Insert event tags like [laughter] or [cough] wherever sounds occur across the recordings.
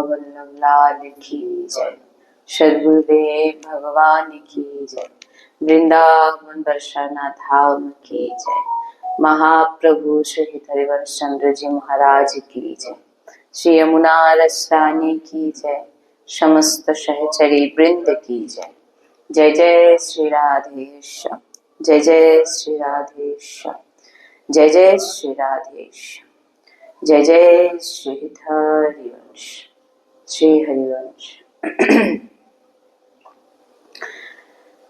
वल्लभ लाल की जय। सदगुरुदेव भगवान की जय। वृंदावन वर्षाना धाम की जय। महाप्रभु श्री हरिवंश चंद्र जी महाराज की जय। श्री यमुना रस्तानी की जय। समस्त सहचरी वृंद की जय। जय जय श्री राधेश। जय जय श्री राधेश। जय जय श्री राधेश्याम जय जय श्री हरिवंश। শ্রী হরিবংশ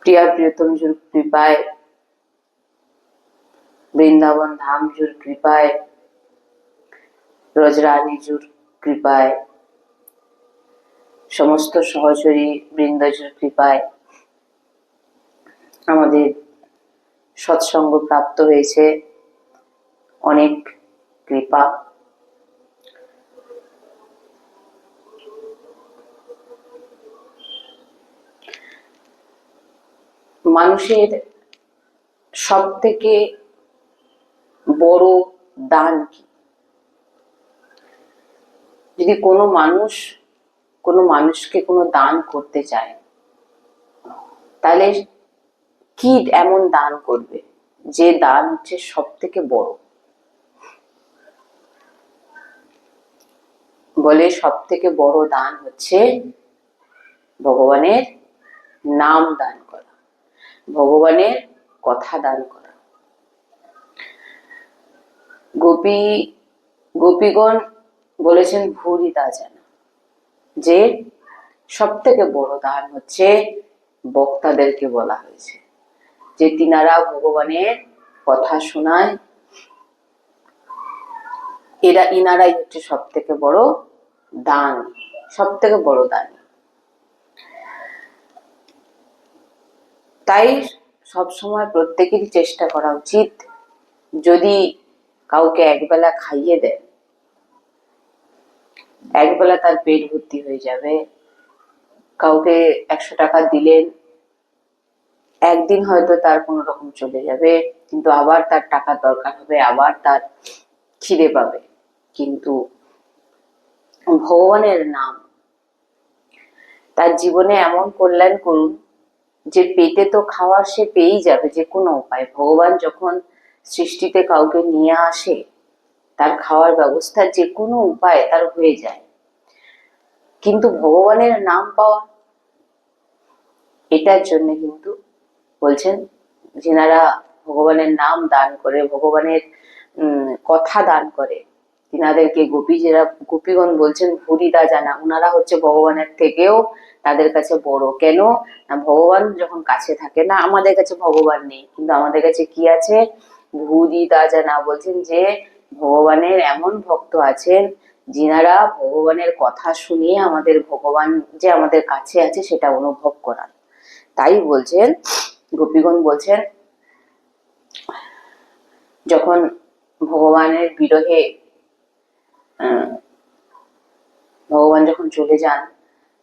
প্রিয়া প্রিয়তম জুর কৃপায়, বৃন্দাবন ধাম জুর কৃপায়, রজরানী জুর কৃপায়, সমস্ত সহচরী বৃন্দজুর কৃপায় আমাদের সৎসঙ্গ প্রাপ্ত হয়েছে। অনেক কৃপা। মানুষের সব থেকে বড় দান কি? যদি কোনো মানুষ, কোনো মানুষকে কোনো দান করতে চায়, তাহলে কি এমন দান করবে? যে দান হচ্ছে সব থেকে বড়। বলে সব থেকে বড় দান হচ্ছে ভগবানের নাম দান। ভগবানের কথা দান করা। গোপী, গোপীগণ বলেছেন ভুরি তা জানা যে সব থেকে বড় দান হচ্ছে বক্তাদেরকে বলা হয়েছে, যে তিনারা ভগবানের কথা শোনায়। এরা, ইনারাই হচ্ছে সব থেকে বড় দান সব থেকে বড় দান। তাই সব সময় প্রত্যেকেরই চেষ্টা করা উচিত যদি কাউকে একবেলা খাইয়ে দেন একবেলা তার পেট ভর্তি হয়ে যাবে। কাউকে একশো টাকা দিলেন, একদিন হয়তো তার কোনো রকম চলে যাবে, কিন্তু আবার তার টাকার দরকার হবে, আবার তার খিদে পাবে। কিন্তু ভগবানের নাম, তার জীবনে এমন কল্যাণ করুন যে পেটে তো খাওয়ার সে পেয়েই যাবে, যে কোনো উপায়। ভগবান যখন সৃষ্টিতে কাউকে নিয়ে আসে, তার খাওয়ার ব্যবস্থা যে কোনো উপায় তার হয়ে যায়। কিন্তু ভগবানের নাম পাওয়া, এটার জন্য কিন্তু বলছেন যেনারা ভগবানের নাম দান করে, ভগবানের কথা দান করে তিনাদেরকে গোপী যারা, গোপীগণ বলছেন, ভুরিদা জানা। ওনারা হচ্ছে ভগবানের থেকেও তাদের কাছে বড়। কেন? না, ভগবান যখন কাছে থাকে, না, আমাদের কাছে ভগবান নেই। কিন্তু আমাদের কাছে কি আছে? ভুরিদা জানা বলছেন যে, ভগবানের এমন ভক্ত আছেন, যিনারা ভগবানের কথা শুনিয়ে আমাদের ভগবান যে আমাদের কাছে আছে, সেটা অনুভব করান। তাই বলছেন, গোপীগণ বলছেন, যখন ভগবানের বিরহে ভগবান যখন চলে যান,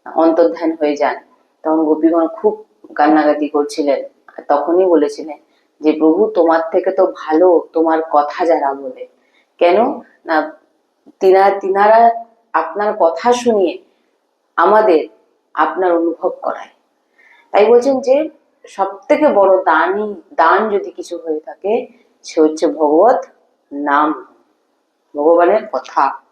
অন্তর্ধান হয়ে যান, তখন গোপীগণ খুব কান্নাকাটি করছিলেন। তখনই বলেছিলেন যে, প্রভু, তোমার থেকে তো ভালো তোমার কথা যারা বলে। কেন? না, তিনা, তিনারা আপনার কথা শুনিয়ে আমাদের আপনার অনুভব করায়। তাই বলছেন যে সব থেকে বড় দানই দান যদি কিছু হয়ে থাকে, সে হচ্ছে ভগবত নাম, ভগবানের কথা।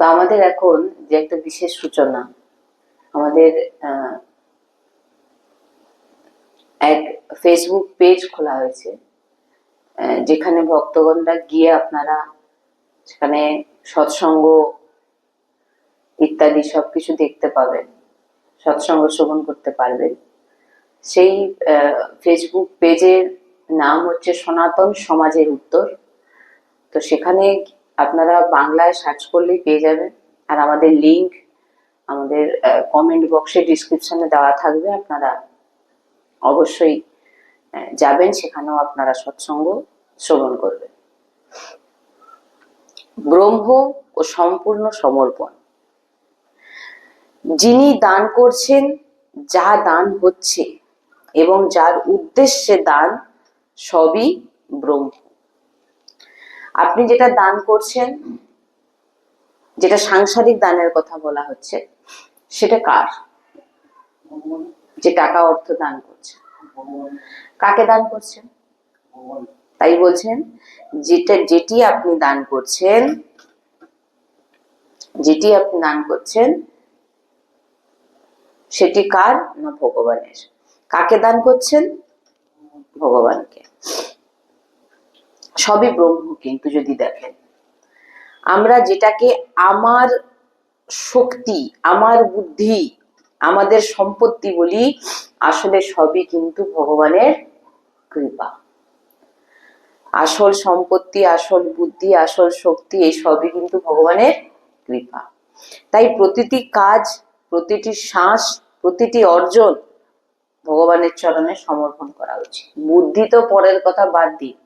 তো আমাদের এখন যে একটা বিশেষ সূচনা, আমাদের এক ফেসবুক পেজ খোলা হয়েছে যেখানে ভক্তগণরা গিয়ে আপনারা সেখানে সৎসঙ্গ ইত্যাদি সবকিছু দেখতে পাবেন। সৎসঙ্গ শ্রবণ করতে পারবেন। সেই ফেসবুক পেজের নাম হচ্ছে সনাতন সমাজের উত্তর। তো সেখানে আপনারা বাংলায় সার্চ করলেই পেয়ে যাবেন। আর আমাদের লিংক আমাদের কমেন্ট বক্সে ডিসক্রিপশনে দেওয়া থাকবে। আপনারা অবশ্যই যাবেন, সেখানেও আপনারা সৎসঙ্গ শ্রবণ করবেন। ব্রহ্ম ও সম্পূর্ণ সমর্পণ। যিনি দান করছেন, যা দান হচ্ছে এবং যার উদ্দেশ্যে দান, সবই ব্রহ্ম। আপনি যেটা দান করছেন, যেটা সাংসারিক দানের কথা বলা হচ্ছে, সেটা কার? যে টাকা অর্থ দান করছে। কাকে দান করছেন? তাই বলছেন, যেটা, যেটি আপনি দান করছেন, যেটি আপনি দান করছেন সেটি কার? না, ভগবানের। কাকে দান করছেন? ভগবানকে। সবই ব্রহ্ম কিন্তু যদি দেখেন। আমরা যেটাকে আমার শক্তি, আমার বুদ্ধি, আমাদের সম্পত্তি বলি, আসলে সবই কিন্তু ভগবানের কৃপা। আসল সম্পত্তি, আসল বুদ্ধি, আসল শক্তি, এই সবই কিন্তু ভগবানের কৃপা। তাই প্রতিটি কাজ প্রতিটি শ্বাস, প্রতিটি অর্জন ভগবানের চরণে সমর্পণ করা উচিত। বুদ্ধি তো পরের কথা বাদ দিই।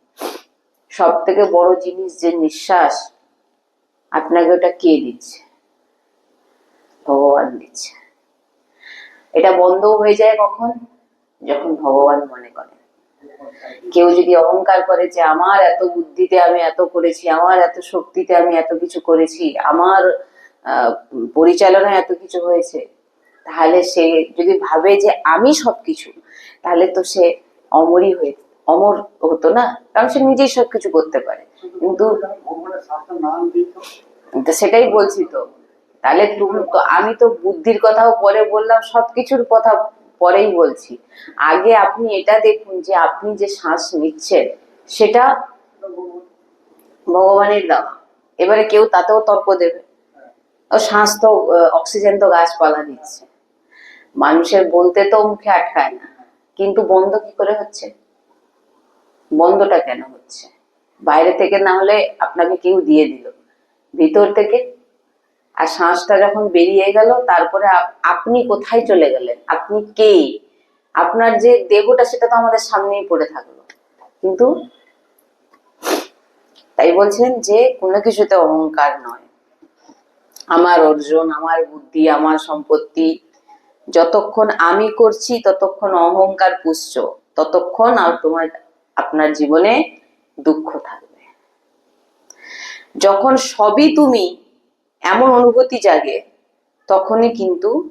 সব থেকে বড় জিনিস যে নিঃশ্বাস, আপনাকে ওটা কে দিচ্ছে? ভগবান দিচ্ছে। এটা বন্ধও হয়ে যায় কখন? যখন ভগবান মনে করেন কেউ যদি অহংকার করে যে, আমার এত বুদ্ধিতে আমি এত করেছি, আমার এত শক্তিতে আমি এত কিছু করেছি, আমার পরিচালনায় এত কিছু হয়েছে, তাহলে সে যদি ভাবে যে আমি সবকিছু, তাহলে তো সে অমরই হয়ে, অমর হতো না, কারণ সে নিজেই সবকিছু করতে পারে। কিন্তু সেটাই বলছি তো, তাহলে তুমি তো, আমি তো বুদ্ধির কথাও পরে বললাম, সবকিছুর কথা পরেই বলছি। আগে আপনি এটা দেখুন যে আপনি যে শ্বাস নিচ্ছেন, সেটা ভগবানের দেওয়া। এবারে কেউ তাতেও তর্ক দেবে। শ্বাস তো অক্সিজেন তো গাছপালা দিচ্ছে। মানুষের বলতে তো মুখে আটকায় না। কিন্তু বন্ধ কি করে হচ্ছে? বন্ধটা কেন হচ্ছে? বাইরে থেকে না হলে আপনাকে কেউ দিয়ে দিল। ভিতর থেকে? আর শ্বাসটা যখন বেরিয়ে গেল, তারপরে আপনি কোথায় চলে গেলেন? আপনি কে? আপনার যে দেহটা সেটা তো আমাদের সামনেই পড়ে থাকল। কিন্তু তাই বলছেন যে কোনো কিছুতে অহংকার নয়। আমার অর্জন, আমার বুদ্ধি, আমার সম্পত্তি। যতক্ষণ আমি করছি, ততক্ষণ অহংকার পুষ্ট। ততক্ষণ আর তোমার, আপনার জীবনে দুঃখ থাকবে। যখন সবই তুমি এমন অনুভূতি জাগে, তখনই কিন্তু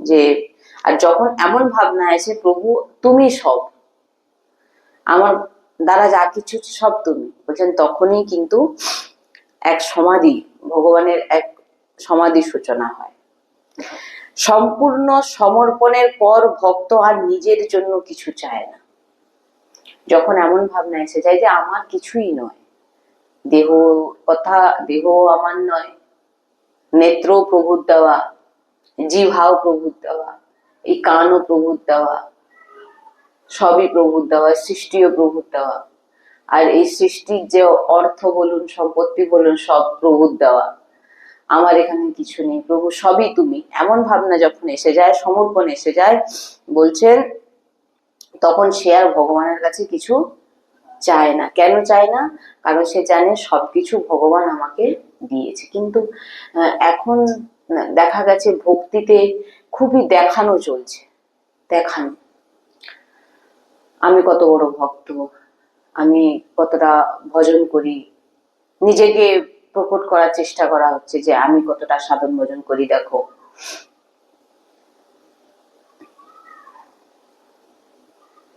যে, আর যখন এমন ভাবনা আছে প্রভু, তুমি সব। আমার দ্বারা যা কিছু সব তুমি। বলছেন, তখনই কিন্তু এক সমাধি, ভগবানের এক সমাধি সূচনা হয়। সম্পূর্ণ সমর্পণের পর ভক্ত আর নিজের জন্য কিছু চায় না। যখন এমন ভাবনা এসে যায় যে আমার কিছুই নয়, দেহ কথা, দেহ আমার নয়, নেত্র প্রভুর দেওয়া জিভাও প্রভুর দেওয়া, এই কানও প্রভুর দেওয়া, সবই প্রভুর দেওয়া, সৃষ্টিও প্রভুর দেওয়া, আর এই সৃষ্টির যে অর্থ বলুন, সম্পত্তি বলুন, সব প্রভুর দেওয়া। আমার এখানে কিছু নেই, প্রভু, সবই তুমি। এমন ভাবনা যখন এসে যায়, সমর্পণ এসে যায়, বলছেন, তখন সে আর ভগবানের কাছে কিছু চায় না। কেন চায় না? কারণ সে জানে সবকিছু ভগবান আমাকে দিয়েছে। কিন্তু এখন দেখা গেছে ভক্তিতে খুবই দেখানো চলছে। দেখানো। আমি কত বড় ভক্ত, আমি কতটা ভজন করি, নিজেকে প্রকট করার চেষ্টা করা হচ্ছে যে আমি কতটা সাধন ভজন করি, দেখো।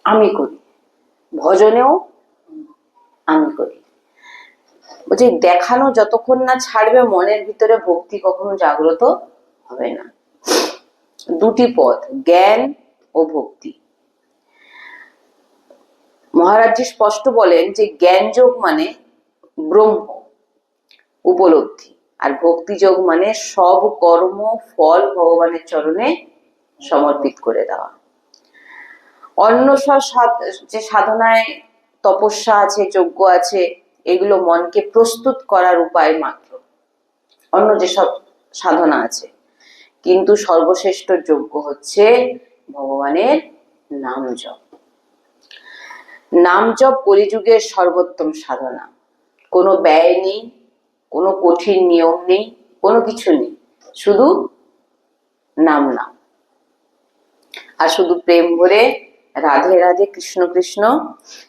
আমি করি। ভজনেও আমি করি। বলছি, দেখানো যতক্ষণ না ছাড়বে, মনের ভিতরে ভক্তি কখনো জাগ্রত হবে না। দুটি পথ, জ্ঞান ও ভক্তি। মহারাজজি স্পষ্ট বলেন যে জ্ঞান যোগ মানে ব্রহ্ম। উপলব্ধি। আর ভক্তিযোগ মানে সব কর্ম, ফল ভগবানের চরণে সমর্পিত করে দেওয়া। অন্য সব যে সাধনায় তপস্যা আছে, যজ্ঞ আছে, এগুলো মনকে প্রস্তুত করার উপায় মাত্র। অন্য যেসব সাধনা আছে। কিন্তু সর্বশ্রেষ্ঠ যোগ্য হচ্ছে ভগবানের নাম জপ নাম জপ কলিযুগের সর্বোত্তম সাধনা। কোনো ব্যয় নেই কোনো কঠিন নিয়ম নেই, কোনো কিছু নেই। শুধু নাম নাম। আর শুধু প্রেম ভরে রাধে রাধে কৃষ্ণ কৃষ্ণ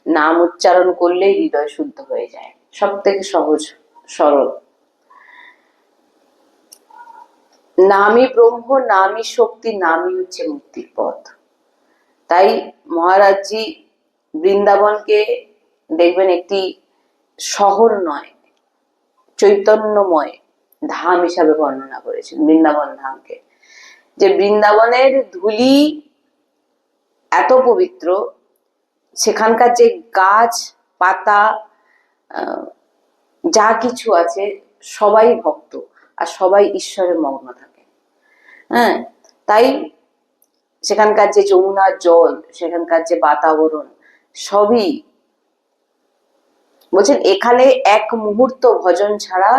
নাম উচ্চারণ করলেই হৃদয় শুদ্ধ হয়ে যায়। সব থেকে সহজ, সরল। নামই ব্রহ্ম, নামই শক্তি, নামই হচ্ছে মুক্তির পথ। তাই মহারাজজি বৃন্দাবনকে দেখবেন একটি শহর নয় চৈতন্যময় ধাম হিসাবে বর্ণনা করেছেন, বৃন্দাবন ধামকে। যে বৃন্দাবনের ধুলি এত পবিত্র, সেখানকার যে গাছ, পাতা যা কিছু আছে, সবাই ভক্ত আর সবাই ঈশ্বরে মগ্ন থাকে। হ্যাঁ তাই সেখানকার যে যমুনার জল, সেখানকার যে বাতাবরণ, সবই বলছেন, এখানে এক মুহূর্ত ভজন ছাড়া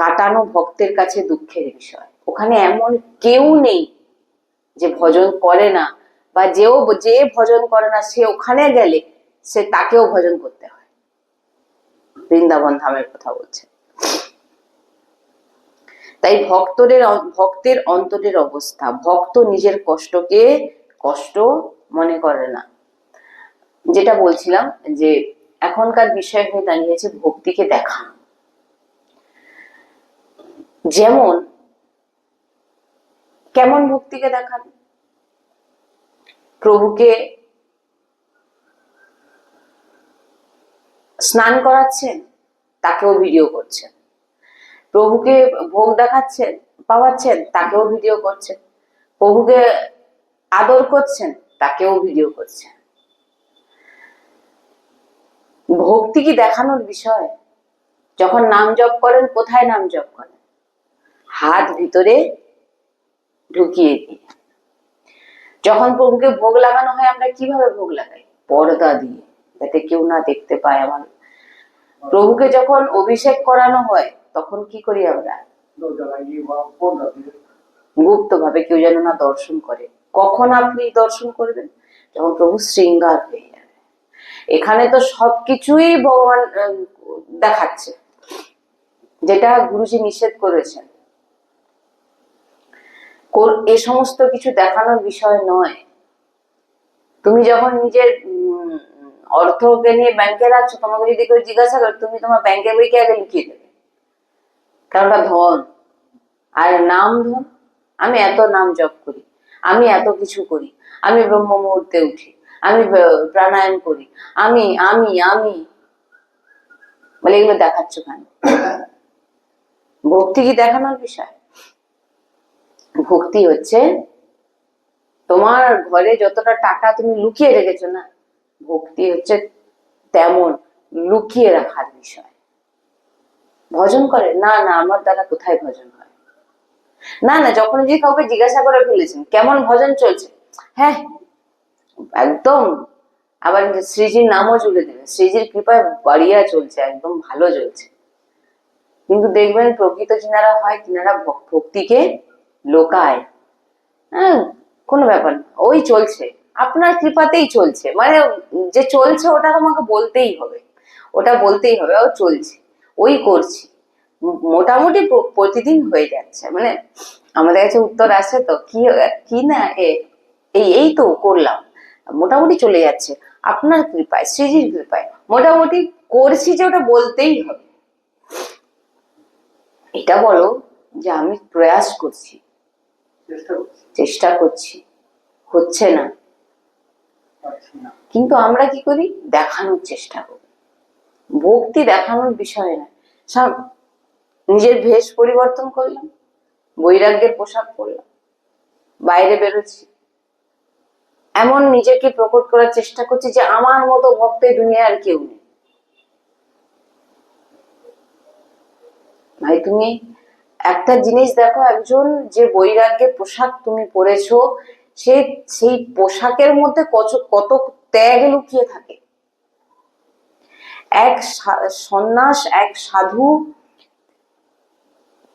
কাটানো ভক্তের কাছে দুঃখের বিষয়। ওখানে এমন কেউ নেই যে ভজন করে না বা যেও, যে ভজন করে না, সে ওখানে গেলে সে তাকেও ভজন করতে হয়। বৃন্দাবন ধামের কথা বলছে। তাই ভক্তদের ভক্তের অন্তরের অবস্থা, ভক্ত নিজের কষ্টকে কষ্ট মনে করে না। যেটা বলছিলাম যে এখনকার বিষয় হয়ে দাঁড়িয়েছে ভক্তিকে দেখানো যেমন, কেমন ভক্তিকে দেখান? প্রভুকে স্নান করাচ্ছেন, তাকেও ভিডিও করছেন। প্রভুকে ভোগ দেখাচ্ছেন, পাওয়াচ্ছেন, তাকেও ভিডিও করছেন। প্রভুকে আদর করছেন, তাকেও ভিডিও করছেন। ভক্তি কি দেখানোর বিষয়? যখন নাম জপ করেন, কোথায় নাম জপ করেন? হাত ভিতরে ঢুকিয়ে দিয়ে যখন প্রভুকে ভোগ লাগানো হয়, আমরা কীভাবে ভোগ লাগাই? পর্দা দিয়ে, যাতে কেউ না দেখতে পায় আমার। প্রভুকে যখন অভিষেক করানো হয়, তখন কি করি আমরা? গুপ্ত ভাবে কেউ যেন না দর্শন করে। কখন আপনি দর্শন করবেন? যখন প্রভু শৃঙ্গার হয়ে এখানে তো সবকিছুই ভগবান দেখাচ্ছে, যেটা গুরুজি নিষেধ করেছেন। এ সমস্ত কিছু দেখানোর বিষয় নয়। তুমি যখন নিজের অর্থকে নিয়ে ব্যাংকে রাখছো, তোমাকে যদি কেউ জিজ্ঞাসা করে, তুমি তোমার ব্যাংকের বইকে আগে লিখিয়ে দেবে। কারণ ধন। আর নাম ধন? আমি এত নাম জপ করি, আমি এত কিছু করি, আমি ব্রহ্ম মুহূর্তে উঠি। আমি প্রাণায়াম করি। আমি আমি আমি। বলে এগুলো দেখাচ্ছ কেন? ভক্তি কি দেখানোর বিষয়? ভক্তি হচ্ছে তোমার ঘরে যতটা টাকা তুমি লুকিয়ে রেখেছো না, ভক্তি হচ্ছে তেমন লুকিয়ে রাখার বিষয়। ভজন করে? না না, আমার দ্বারা কোথায় ভজন হয়? না না, যখন যে কাউকে জিজ্ঞাসা করে ফেলেছেন, কেমন ভজন চলছে? হ্যাঁ একদম। আবার শ্রীজির নামও জুড়ে দেবে শ্রীজির কৃপায় বাড়িয়া চলছে, একদম ভালো চলছে। কিন্তু দেখবেন প্রকৃত যিনারা হয় তিনারা ভক্তিকে লোকায়। হ্যাঁ কোনো ব্যাপার না। ওই চলছে। আপনার কৃপাতেই চলছে। মানে যে চলছে, ওটা তোমাকে বলতেই হবে। ওটা বলতেই হবে, ও চলছে। ওই করছি। মোটামুটি প্রতিদিন হয়ে যাচ্ছে। মানে আমাদের কাছে উত্তর আছে তো, কি কি না এই এই তো করলাম। মোটামুটি চলে যাচ্ছে। আপনার কৃপায় শ্রীজির কৃপায়। মোটামুটি করছি যে ওটা বলতেই হবে। এটা বলো যে আমি প্রয়াস করছি। চেষ্টা করছি। হচ্ছে না। কিন্তু আমরা কি করি? দেখানোর চেষ্টা করি। ভক্তি দেখানোর বিষয় না। সা- নিজের ভেষ পরিবর্তন করলাম বৈরাগ্যের পোশাক পরলাম। বাইরে বেরোচ্ছি। এমন নিজেকে প্রকট করার চেষ্টা করছি যে আমার মতো ভক্ত আর কেউ নেই। ভাই, তুমি একটা জিনিস দেখো, একজন যে বৈরাগ্যের পোশাক তুমি পরেছো, সে সেই পোশাকের মধ্যে কত কত ত্যাগ লুকিয়ে থাকে। এক সন্ন্যাস, এক সাধু,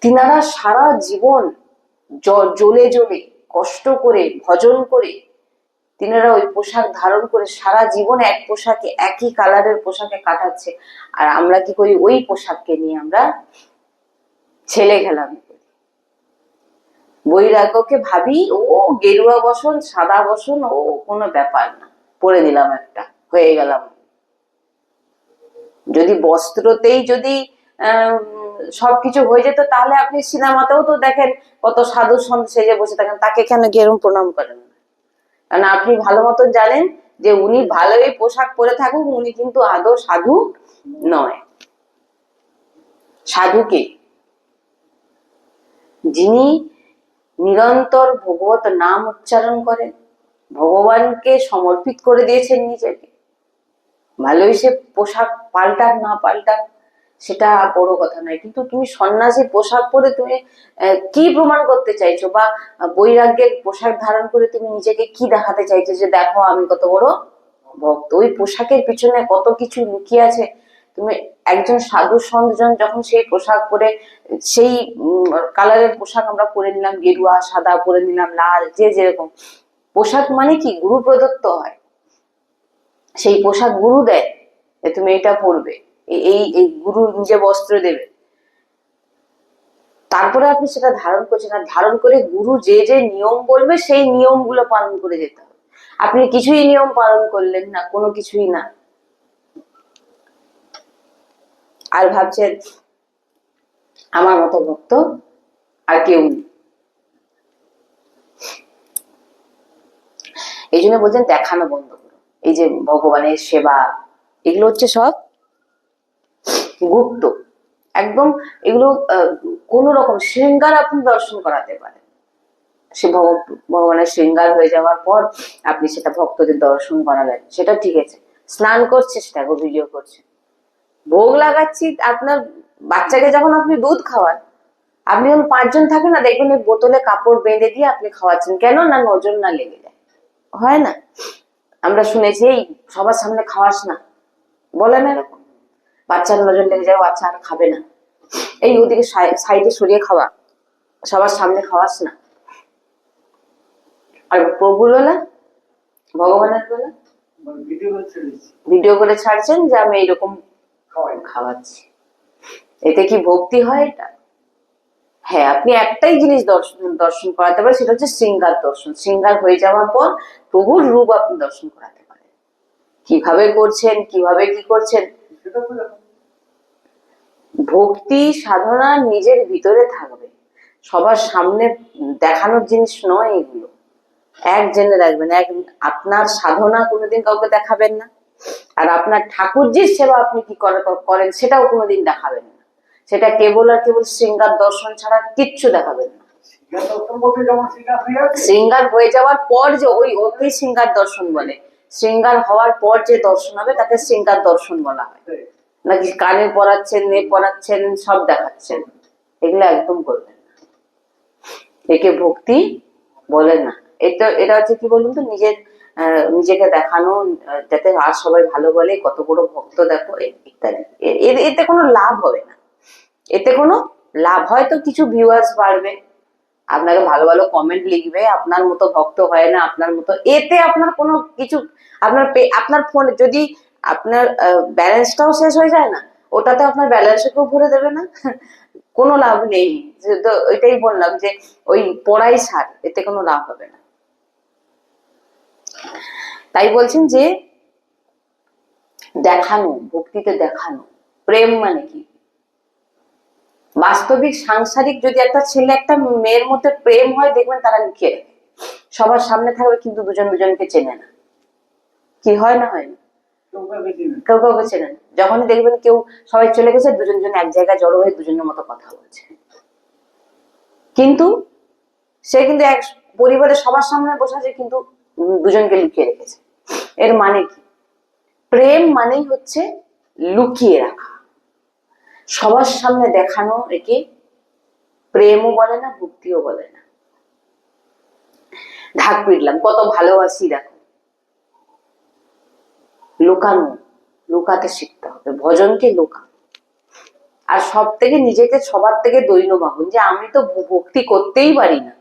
তিনারা সারা জীবন জ্বলে জ্বলে, কষ্ট করে, ভজন করে তিনারা ওই পোশাক ধারণ করে সারা জীবন এক পোশাকে, একই কালারের পোশাকে কাটাচ্ছে। আর আমরা কি করি? ওই পোশাককে নিয়ে আমরা ছেলে করি। বৈরাগ্যকে ভাবি, ও গেরুয়া বসন, সাদা বসন, ও কোনো ব্যাপার না। পরে দিলাম একটা, হয়ে গেলাম। যদি বস্ত্রতেই যদি সবকিছু হয়ে যেত, তাহলে আপনি সিনেমাতেও তো দেখেন কত সাধু সন্ত সেজে বসে থাকেন, তাকে কেন গেরুম প্রণাম করেন? কারণ আপনি ভালো মতন জানেন যে উনি ভালোই পোশাক পরে থাকুক, উনি কিন্তু আদৌ সাধু নয়। সাধুকে যিনি নিরন্তর ভগবত নাম উচ্চারণ করেন, ভগবানকে সমর্পিত করে দিয়েছেন নিজেকে। ভালোই সে পোশাক পাল্টাক না পাল্টাক সেটা বড় কথা নয়। কিন্তু তুমি সন্ন্যাসী পোশাক পরে তুমি কি প্রমাণ করতে চাইছো? বা বৈরাগ্যের পোশাক ধারণ করে তুমি নিজেকে কি দেখাতে চাইছো যে দেখো, আমি কত বড় ভক্ত? ওই পোশাকের পিছনে কত কিছু লুকিয়ে আছে? তুমি একজন সাধু সন্তজন যখন সেই পোশাক পরে, সেই কালারের পোশাক আমরা পরে নিলাম, গেরুয়া, সাদা পরে নিলাম, লাল, যে যেরকম। পোশাক মানে কি? গুরু প্রদত্ত হয়। সেই পোশাক গুরু দেয় তুমি এটা পরবে। এই এই গুরু নিজে বস্ত্র দেবে। তারপরে আপনি সেটা ধারণ করছেন। আর ধারণ করে গুরু যে যে নিয়ম বলবে, সেই নিয়মগুলো পালন করে যেতে হবে। আপনি কিছুই নিয়ম পালন করলেন না, কোনো কিছুই না। আর ভাবছেন, আমার মতো ভক্ত আর কেউ নেই। এই জন্য বলছেন, দেখানো বন্ধ করো। এই যে ভগবানের সেবা, এগুলো হচ্ছে সব গুপ্ত। একদম এগুলো কোনো রকম শৃঙ্গার আপনি দর্শন করাতে পারেন। সে ভগ- ভগবানের শৃঙ্গার হয়ে যাওয়ার পর আপনি সেটা ভক্তদের দর্শন করালেন। সেটা ঠিক আছে। স্নান করছে সেটাকে ভিডিও করছে। ভোগ লাগাচ্ছি, আপনার বাচ্চাকে যখন আপনি দুধ খাওয়ান, আপনি যখন পাঁচজন থাকেন না, দেখবেন ওই বোতলে কাপড় বেঁধে দিয়ে আপনি খাওয়াচ্ছেন। কেন না নজর না লেগে যায়? হয় না? আমরা শুনেছি, এই সবার সামনে খাওয়াস না। বলে না এরকম। বাচ্চার নজর লেগে যায় বাচ্চা আর খাবে না। এই ওদিকে সাইডে সরিয়ে খাওয়া সবার সামনে খাওয়াস না। আর প্রভুর বেলা? ভগবানের বেলা? ভিডিও করে ছাড়ছেন যে আমি এইরকম খাওয়াচ্ছি। এতে কি ভক্তি হয় এটা? হ্যাঁ আপনি একটাই জিনিস দর্শন দর্শন করাতে পারেন সেটা হচ্ছে শৃঙ্গার দর্শন। শৃঙ্গার হয়ে যাওয়ার পর প্রভুর রূপ আপনি দর্শন করাতে পারেন। কীভাবে করছেন কীভাবে কি করছেন ভক্তি সাধনা নিজের ভিতরে থাকবে। সবার সামনে দেখানোর জিনিস নয় এগুলো। এক জেনে রাখবেন এক আপনার সাধনা কোনোদিন কাউকে দেখাবেন না। আর আপনার ঠাকুরজির সেবা আপনি কি করে- করেন সেটাও কোনোদিন দেখাবেন না। সেটা কেবল আর কেবল শৃঙ্গার দর্শন ছাড়া কিচ্ছু দেখাবেন না। শৃঙ্গার হয়ে যাওয়ার পর যে ওই ওকে শৃঙ্গার দর্শন বলে। শৃঙ্গার হওয়ার পর যে দর্শন হবে তাকে শৃঙ্গার দর্শন বলা হয়। নাকি কানে পড়াচ্ছেন নে পড়াচ্ছেন সব দেখাচ্ছেন। এগুলো একদম করবেন না। একে ভক্তি বলে না। এটা এটা হচ্ছে কি বলুন তো নিজের আহ, নিজেকে দেখানো যাতে আর সবাই ভালো বলে কত বড় ভক্ত দেখো ইত্যাদি। এতে কোনো লাভ হবে না। এতে কোনো লাভ হয়তো কিছু ভিউয়ার্স বাড়বে। আপনাকে ভালো ভালো কমেন্ট লিখবে, আপনার মতো ভক্ত হয় না, আপনার মতো, এতে আপনার কোনো কিছু, আপনার আপনার ফোনে যদি আপনার ব্যালেন্সটাও শেষ হয়ে যায় না, ওটাতে আপনার ব্যালেন্সকেও ভরে দেবে না, [laughs] কোনো লাভ নেই। তো ওইটাই বললাম যে, ওই পড়াই সার, এতে কোনো লাভ হবে না। তাই বলছেন যে, দেখানো, ভক্তিতে দেখানো, প্রেম মানে কি? বাস্তবিক, সাংসারিক যদি একটা ছেলে একটা মেয়ের মধ্যে প্রেম হয়, দেখবেন তারা রাখে সবার সামনে থাকবে কিন্তু দুজন দুজনকে চেনে না। কি হয় না হয় কেউ কাউকে চিনে না। চেনে না যখনই দেখবেন কেউ সবাই চলে গেছে, দুজন জন এক জায়গায় জড়ো হয়ে দুজনের মতো কথা বলছে। কিন্তু সে কিন্তু এক পরিবারের সবার সামনে বসে আছে, কিন্তু দুজনকে লুকিয়ে রেখেছে। এর মানে কি? প্রেম মানেই হচ্ছে লুকিয়ে রাখা। সবার সামনে দেখানো একে প্রেমও বলে না, ভক্তিও বলে না। ঢাক পিটলাম, কত ভালোবাসি দেখো। লুকানো, লুকাতে শিখতে হবে, ভজনকে লুকা। আর সব থেকে নিজেকে, সবার থেকে দৈন্য ভাবুন যে আমি তো ভক্তি করতেই পারি না।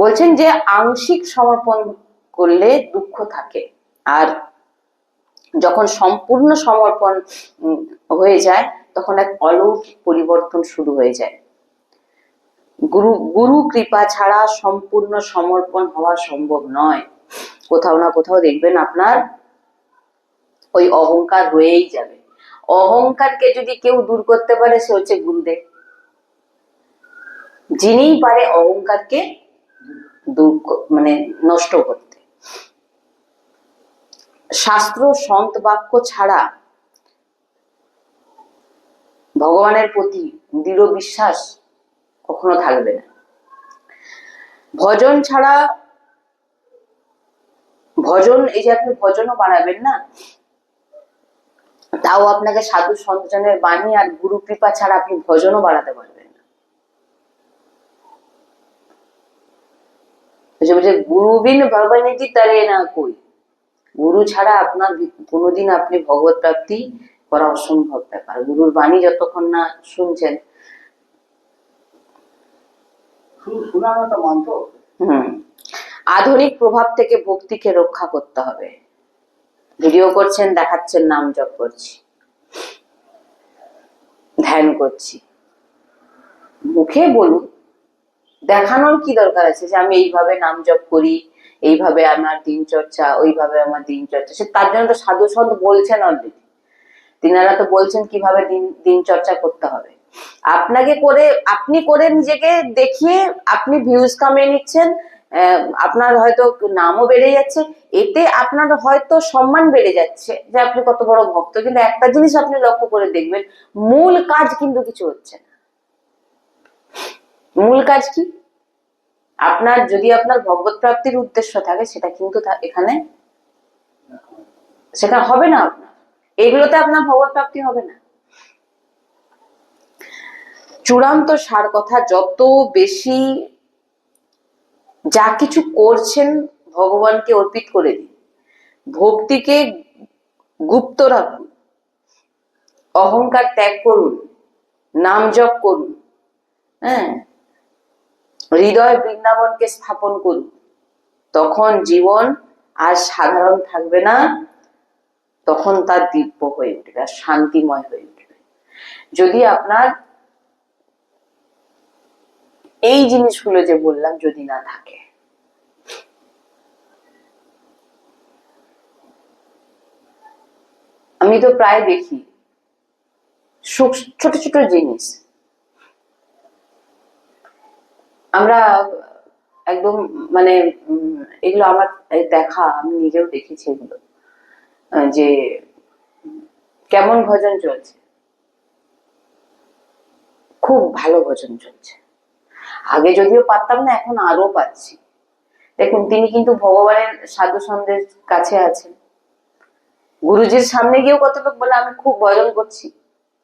বলছেন যে আংশিক সমর্পণ করলে দুঃখ থাকে। আর যখন সম্পূর্ণ সমর্পণ হয়ে যায়, তখন এক অলৌকিক পরিবর্তন শুরু হয়ে যায়। গুরু গুরু কৃপা ছাড়া সম্পূর্ণ সমর্পণ হওয়া সম্ভব নয়। কোথাও না কোথাও দেখবেন আপনার ওই অহংকার রয়েই যাবে। অহংকারকে যদি কেউ দূর করতে পারে, সে হচ্ছে গুরুদেব। যিনিই পারে অহংকারকে দূর মানে নষ্ট করতে শাস্ত্র, সন্ত বাক্য ছাড়া ভগবানের প্রতি দৃঢ় বিশ্বাস কখনো থাকবে না। ভজন ছাড়া, ভজন, এই যে আপনি ভজনও বানাবেন না, তাও আপনাকে সাধু সন্তজনের বাণী আর গুরু কৃপা ছাড়া আপনি ভজনও বাড়াতে পারবেন না। বুঝে বুঝে গুরু বিন ভগবানীজি তারে না কই? গুরু ছাড়া আপনার কোনোদিন আপনি ভগবত প্রাপ্তি করা অসম্ভব ব্যাপার। গুরুর বাণী যতক্ষণ না শুনছেন। হুম। আধুনিক প্রভাব থেকে ভক্তিকে রক্ষা করতে হবে। ভিডিও করছেন দেখাচ্ছেন নাম জপ করছি। ধ্যান করছি। মুখে বলুন। দেখানোর কি দরকার আছে যে আমি এইভাবে নাম জপ করি? এইভাবে আমার দিন চর্চা, ওইভাবে আমার দিন চর্চা। সে তার জন্য তো সাধু সন্ত বলছেন অলরেডি তিনারা তো বলছেন কীভাবে দিন দিন চর্চা করতে হবে। আপনাকে করে, আপনি করে নিজেকে দেখিয়ে আপনি ভিউজ কামিয়ে নিচ্ছেন আপনার হয়তো নামও বেড়ে যাচ্ছে, এতে আপনার হয়তো সম্মান বেড়ে যাচ্ছে যে আপনি কত বড় ভক্ত। কিন্তু একটা জিনিস আপনি লক্ষ্য করে দেখবেন, মূল কাজ কিন্তু কিছু হচ্ছে না। মূল কাজ কি? আপনার, যদি আপনার ভগবত প্রাপ্তির উদ্দেশ্য থাকে, সেটা কিন্তু এখানে, সেটা হবে না আপনার। এগুলোতে আপনার ভগবত প্রাপ্তি হবে না। চূড়ান্ত সার কথা, যত বেশি যা কিছু করছেন, ভগবানকে অর্পিত করে দিন। ভক্তিকে গুপ্ত রাখুন। অহংকার ত্যাগ করুন। নাম জপ করুন। হ্যাঁ? হৃদয় বৃন্দাবনকে স্থাপন করুন। তখন জীবন আর সাধারণ থাকবে না, তখন তার দিব্য হয়ে উঠবে আর শান্তিময় হয়ে উঠবে। যদি আপনার এই জিনিসগুলো যে বললাম যদি না থাকে। আমি তো প্রায় দেখি ছোট ছোট জিনিস। আমরা একদম মানে এগুলো আমার দেখা, আমি নিজেও দেখেছি এগুলো। যে কেমন ভজন চলছে। খুব ভালো ভজন চলছে। আগে যদিও পারতাম না, এখন আরও পাচ্ছি। দেখুন, তিনি কিন্তু ভগবানের সাধু সন্ধ্যের কাছে আছেন। গুরুজির সামনে গিয়েও কত লোক বলে আমি খুব ভজন করছি।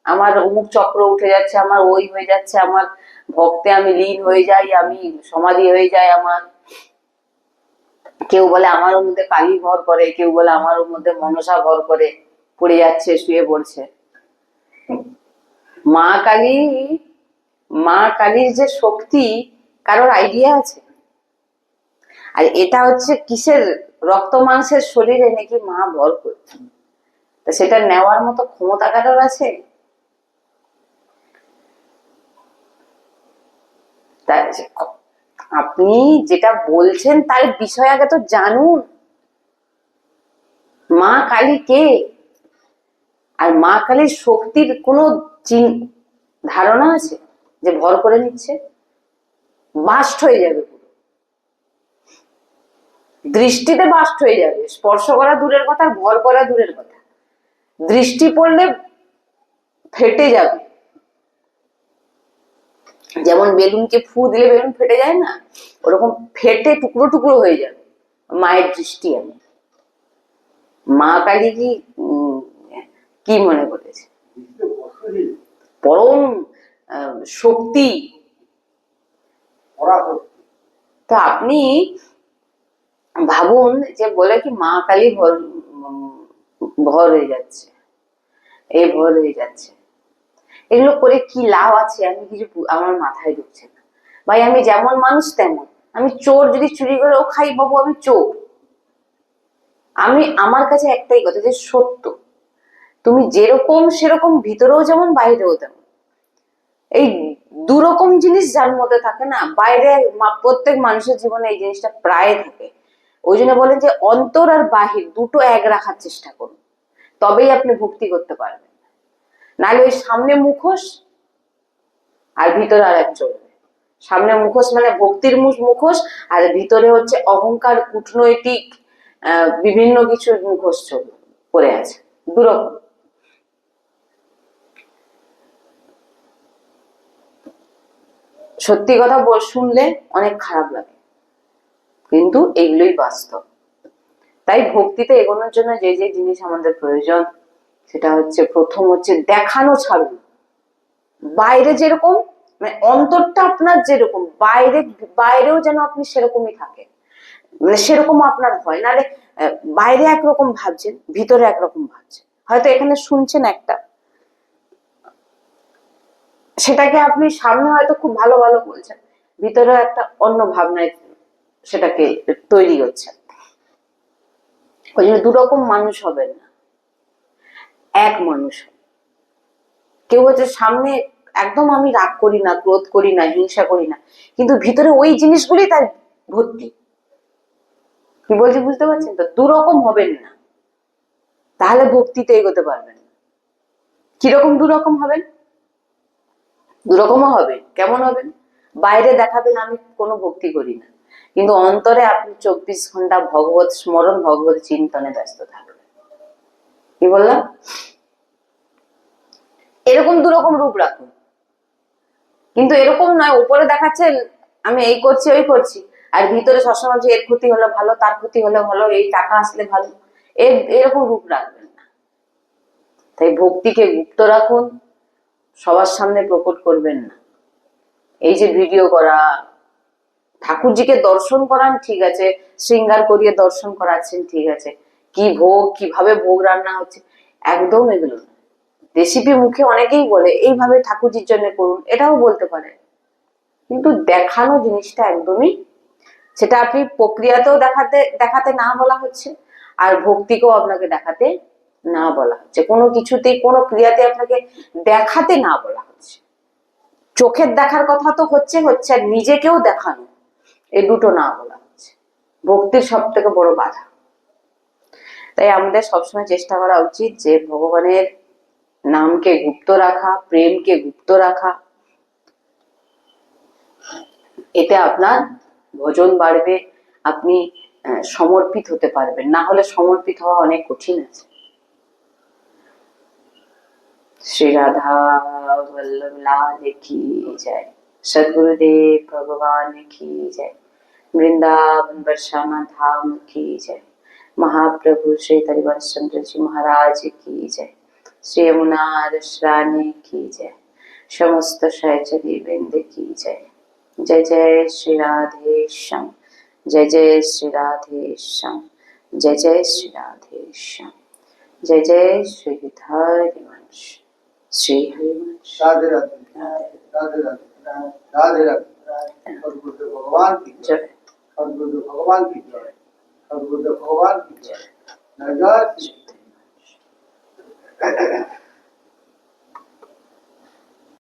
আমার অমুক চক্র উঠে যাচ্ছে, আমার ওই হয়ে যাচ্ছে, আমার ভক্তে আমি লীন হয়ে যাই, আমি সমাধি হয়ে যাই আমার। কেউ বলে আমার মধ্যে কালী ভর করে, কেউ বলে আমার মধ্যে মনসা ভর করে, পড়ে যাচ্ছে, শুয়ে পড়ছে। মা কালী, মা কালীর যে শক্তি, কারোর আইডিয়া আছে? আর এটা হচ্ছে কিসের, রক্ত মাংসের শরীরে নাকি মা ভর করছে? সেটা নেওয়ার মতো ক্ষমতা কারোর আছে তা যে- আপনি যেটা বলছেন তার বিষয় আগে তো জানুন। মা কালী কে? আর মা কালীর শক্তির কোনো ধারণা আছে যে ভর করে নিচ্ছে? বাস্ট হয়ে যাবে দৃষ্টিতে বাস্ট হয়ে যাবে। স্পর্শ করা দূরের কথা ভর করা দূরের কথা। দৃষ্টি পড়লে ফেটে যাবে। যেমন বেলুনকে ফু দিলে বেলুন ফেটে যায় না, ওরকম ফেটে টুকরো টুকরো হয়ে যাবে, মায়ের দৃষ্টি আমি। মা কালী কি কি মনে করেছে? পরম শক্তি। তো আপনি ভাবুন যে বলে কি মা কালী ভর ভর হয়ে যাচ্ছে, এ ভর হয়ে যাচ্ছে। এগুলো করে কি লাভ আছে? আমি কিছু আমার মাথায় ঢুকছে না। ভাই, আমি যেমন মানুষ তেমন। আমি চোর যদি চুরি করে ও খাই, বাবু, আমি চোর। আমি, আমার কাছে একটাই কথা যে সত্য। তুমি যেরকম সেরকম ভিতরেও যেমন, বাইরেও তেমন। এই দুরকম জিনিস যার মধ্যে থাকে না, বাইরে প্রত্যেক মানুষের জীবনে এই জিনিসটা প্রায় থাকে। ওই জন্য বলেন যে অন্তর আর বাহির দুটো এক রাখার চেষ্টা করুন। তবেই আপনি ভক্তি করতে পারবেন। নাহলে ওই সামনে মুখোশ আর ভিতরে আর এক চলবে সামনে মুখোশ মানে ভক্তির মুখ মুখোশ, আর ভিতরে হচ্ছে অহংকার, কূটনৈতিক বিভিন্ন কিছুর মুখোশ পড়ে আছে দুরকম সত্যি কথা বল- শুনলে অনেক খারাপ লাগে, কিন্তু এগুলোই বাস্তব। তাই ভক্তিতে এগোনোর জন্য যে যে জিনিস আমাদের প্রয়োজন সেটা হচ্ছে প্রথম হচ্ছে দেখানো ছাড়ুন বাইরে যেরকম মানে অন্তরটা আপনার যেরকম, বাইরে, বাইরেও যেন আপনি সেরকমই থাকেন। মানে সেরকম আপনার হয় নাহলে বাইরে একরকম ভাবছেন, ভিতরে একরকম ভাবছেন। হয়তো এখানে শুনছেন একটা। সেটাকে আপনি সামনে হয়তো খুব ভালো ভালো বলছেন। ভিতরে একটা অন্য ভাবনায় সেটাকে তৈরি হচ্ছে। ওই জন্য দুরকম মানুষ হবেন না। এক মানুষ। কেউ হচ্ছে সামনে একদম আমি রাগ করি না, ক্রোধ করি না, হিংসা করি না, কিন্তু ভিতরে ওই জিনিসগুলি তার ভর্তি। কি বলছি বুঝতে পারছেন তো? দুরকম হবেন না। তাহলে ভক্তিতে এগোতে পারবেন। কীরকম দুরকম হবেন? দুরকমও হবে কেমন হবেন? বাইরে দেখাবেন, আমি কোনো ভক্তি করি না। কিন্তু অন্তরে আপনি চব্বিশ ঘণ্টা ভগবত, স্মরণ ভগবত চিন্তনে ব্যস্ত থাকবেন কি বললাম? এরকম দুরকম রূপ রাখুন কিন্তু এরকম নয়, উপরে দেখাচ্ছেন আমি এই করছি, ওই করছি। আর ভিতরে সবসময় যে এর ক্ষতি হলো ভালো, তার ক্ষতি হলো ভালো, এই টাকা আসলে ভালো এর এরকম রূপ রাখবেন না। তাই ভক্তিকে গুপ্ত রাখুন, সবার সামনে প্রকট করবেন না। এই যে ভিডিও করা, ঠাকুরজিকে দর্শন করান, ঠিক আছে। শৃঙ্গার করিয়ে দর্শন করাচ্ছেন, ঠিক আছে। কি ভোগ, কীভাবে ভোগ রান্না হচ্ছে, একদম এগুলো রেসিপি মুখে অনেকেই বলে, এইভাবে ঠাকুরজির জন্য করুন। এটাও বলতে পারে। কিন্তু দেখানো জিনিসটা একদমই, সেটা আপনি প্রক্রিয়াতেও দেখাতে দেখাতে না বলা হচ্ছে, আর ভক্তিকেও আপনাকে দেখাতে না বলা হচ্ছে। কোনো কিছুতেই কোনো ক্রিয়াতে আপনাকে দেখাতে না বলা হচ্ছে। চোখের দেখার কথা তো হচ্ছে হচ্ছে আর নিজেকেও দেখানো এই দুটো না বলা হচ্ছে। ভক্তির সব থেকে বড় বাধা। তাই আমাদের সবসময় চেষ্টা করা উচিত যে ভগবানের নামকে গুপ্ত রাখা, প্রেমকে গুপ্ত রাখা। এতে আপনার ভোজন বাড়বে, আপনি সমর্পিত হতে পারবেন। না হলে সমর্পিত হওয়া অনেক কঠিন আছে। শ্রী রাধা বল্লভ লাল কি যায় সদগুরুদেব ভগবান কি যায় বৃন্দাবন বর্ষামা ধাম কি যায় महाप्रभु श्री हरिवंश चंद्र जी महाराज की जय श्री यमुना रानी की जय समस्त सहचरी वृंद की जय जय जय श्री राधे श्याम जय जय श्री राधे श्याम जय जय श्री राधे श्याम जय जय श्री हरिवंश श्री हरिवंश राधे राधे राधे राधे राधे राधे सदगुरुदेव भगवान की और बुद्ध भगवान की नजर